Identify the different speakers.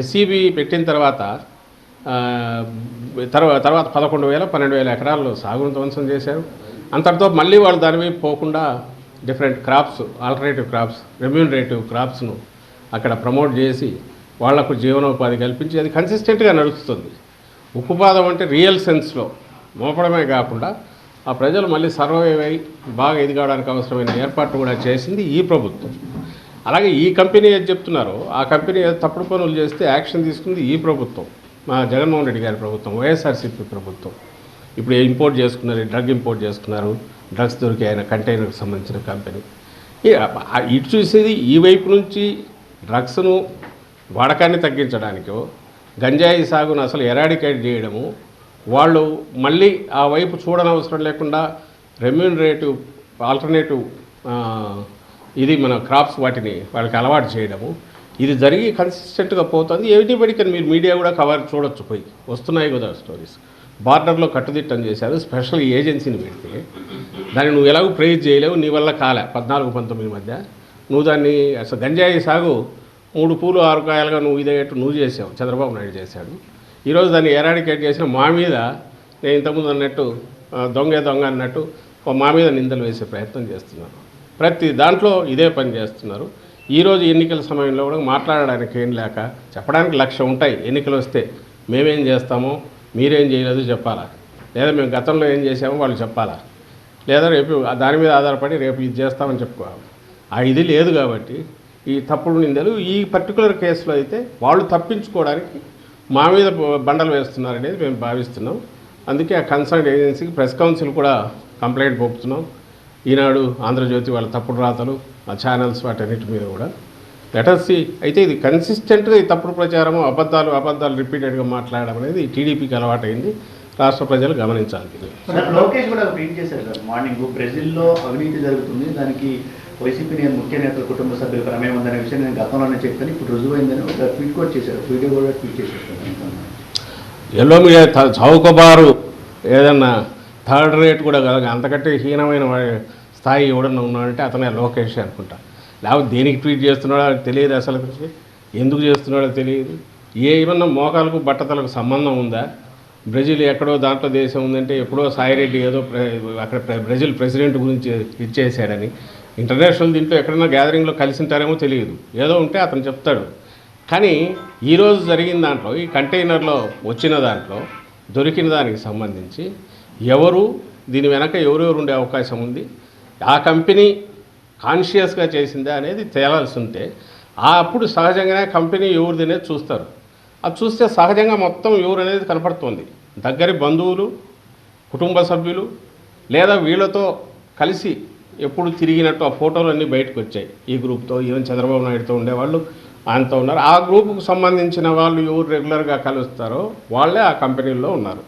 Speaker 1: SCB పెట్టిన తర్వాత తర్వాత తర్వాత పదకొండు వేల పన్నెండు వేల ఎకరాల్లో సాగును ధ్వంసం చేశారు. అంతటితో మళ్ళీ వాళ్ళు దాని మీద పోకుండా different crops alternative crops remunerative క్రాప్స్ను అక్కడ ప్రమోట్ చేసి వాళ్ళకు జీవనోపాధి కల్పించి అది కన్సిస్టెంట్గా నడుస్తుంది. ఉక్కుపాదం అంటే రియల్ సెన్స్లో మోపడమే కాకుండా ఆ ప్రజలు మళ్ళీ సర్వైవ్ అయి బాగా ఎదిగడానికి అవసరమైన ఏర్పాట్లు కూడా చేసింది ఈ ప్రభుత్వం. అలాగే ఈ కంపెనీ ఏది చెప్తున్నారో ఆ కంపెనీ తప్పుడు పనులు చేస్తే యాక్షన్ తీసుకుంది ఈ ప్రభుత్వం. మా జగన్మోహన్ రెడ్డి గారి ప్రభుత్వం వైఎస్ఆర్సీపీ ప్రభుత్వం. ఇప్పుడు ఇంపోర్ట్ చేసుకున్నారు డ్రగ్ ఇంపోర్ట్ చేసుకున్నారు డ్రగ్స్ దొరికి ఆయన కంటైనర్కి సంబంధించిన కంపెనీ. ఇటు చూసేది ఈ వైపు నుంచి డ్రగ్స్ను వాడకాన్ని తగ్గించడానికో గంజాయి సాగును అసలు ఎరాడికేట్ చేయడము వాళ్ళు మళ్ళీ ఆ వైపు చూడనవసరం లేకుండా రెమ్యూనరేటివ్ ఆల్టర్నేటివ్ ఇది మన క్రాప్స్ వాటిని వాళ్ళకి అలవాటు చేయడము. ఇది జరిగి కన్సిస్టెంట్గా పోతుంది. ఎవ్రీబడి కానీ మీరు మీడియా కూడా కవర్ చూడొచ్చు పోయి. వస్తున్నాయి కదా స్టోరీస్ బార్డర్లో కట్టుదిట్టం చేశారు. స్పెషల్ ఏజెన్సీని పెడితే దాన్ని నువ్వు ఎలాగో ప్రైజ్ చేయలేవు. నీ వల్ల కాలే. పద్నాలుగు పంతొమ్మిది మధ్య. నువ్వు దాన్ని అసలు గంజాయి సాగు మూడు పూలు ఆరు కాయలుగా నువ్వు ఇదేటట్టు నువ్వు చేసావు. చంద్రబాబు నాయుడు చేశాడు. ఈరోజు దాన్ని ఎరాడికేట్ చేసిన మా మీద నేను ఇంతకుముందు అన్నట్టు దొంగే దొంగ అన్నట్టు మా మీద నిందలు వేసే ప్రయత్నం చేస్తున్నాను. ప్రతి దాంట్లో ఇదే పని చేస్తున్నారు. ఈరోజు ఎన్నికల సమయంలో కూడా మాట్లాడడానికి ఏం లేక చెప్పడానికి లక్ష్యం ఉంటాయి ఎన్నికలు వస్తే. మేమేం చేస్తామో మీరేం చేయలేదు చెప్పాలా? లేదా మేము గతంలో ఏం చేసామో వాళ్ళు చెప్పాలా? లేదా రేపు దాని మీద ఆధారపడి రేపు ఇది చేస్తామని చెప్పుకోవాలి. ఆ ఇది లేదు కాబట్టి ఈ తప్పుడు నిందలు ఈ పర్టికులర్ కేసులో అయితే వాళ్ళు తప్పించుకోవడానికి మా మీద బండలు వేస్తున్నారు అనేది మేము భావిస్తున్నాం. అందుకే ఆ కన్సర్న్ ఏజెన్సీకి ప్రెస్ కౌన్సిల్ కూడా కంప్లైంట్ పంపుతున్నాం. ఈనాడు ఆంధ్రజ్యోతి వాళ్ళ తప్పుడు రాతలు ఆ ఛానల్స్ వాటన్నిటి మీద కూడా. లెటర్సి అయితే ఇది కన్సిస్టెంట్గా ఈ తప్పుడు ప్రచారము అబద్ధాలు అబద్ధాలు రిపీటెడ్గా మాట్లాడడం అనేది టీడీపీకి అలవాటైంది. రాష్ట్ర ప్రజలు గమనించాలి.
Speaker 2: లోకేష్ కూడా ట్వీట్ చేశారు సార్ మార్నింగ్ బ్రెజిల్లో అవినీతి జరుగుతుంది దానికి వైసీపీ నేను ముఖ్య నేతల కుటుంబ సభ్యుల ప్రమేయం ఉందనే విషయం నేను గతంలోనే చెప్పాను ఇప్పుడు రుజువైందని ఒక ట్వీట్ కూడా చేశారు వీడియో కూడా ట్వీట్ చేశారు
Speaker 1: ఎల్లో మీడియా త- చౌకబారు ఏదన్నా థర్డ్ రేట్ కూడా కాదు అంతకంటే హీనమైన స్థాయి ఎవడన్నా ఉన్నాడంటే అతనే లోకేష్ అనుకుంటా. లేకపోతే దేనికి ట్వీట్ చేస్తున్నాడో అది తెలియదు అసలు ఎందుకు చేస్తున్నాడో తెలియదు. ఏమన్నా మోకాలకు బట్టతలకు సంబంధం ఉందా? బ్రెజిల్ ఎక్కడో దాంట్లో దేశం ఉందంటే ఎప్పుడో సాయిరెడ్డి ఏదో అక్కడ బ్రెజిల్ ప్రెసిడెంట్ గురించి ఇచ్చేసాడని ఇంటర్నేషనల్ దీంట్లో ఎక్కడైనా గ్యాదరింగ్లో కలిసింటారేమో తెలియదు. ఏదో ఉంటే అతను చెప్తాడు. కానీ ఈరోజు జరిగిన దాంట్లో ఈ కంటైనర్లో వచ్చిన దాంట్లో దొరికిన దానికి సంబంధించి ఎవరు? దీని వెనక ఎవరెవరు ఉండే అవకాశం ఉంది? ఆ కంపెనీ కాన్షియస్గా చేసిందా అనేది తేలాల్సి ఉంటే ఆ అప్పుడు సహజంగానే కంపెనీ ఎవరిది అనేది చూస్తారు. అది చూస్తే సహజంగా మొత్తం ఎవరు అనేది కనపడుతుంది. దగ్గరి బంధువులు కుటుంబ సభ్యులు లేదా వీళ్ళతో కలిసి ఎప్పుడు తిరిగినట్టు ఆ ఫోటోలు అన్నీ బయటకు వచ్చాయి ఈ గ్రూప్తో ఈవెన్ చంద్రబాబు నాయుడుతో ఉండేవాళ్ళు ఆయనతో ఉన్నారు. ఆ గ్రూపుకు సంబంధించిన వాళ్ళు ఎవరు రెగ్యులర్గా కలుస్తారో వాళ్ళే ఆ కంపెనీల్లో ఉన్నారు.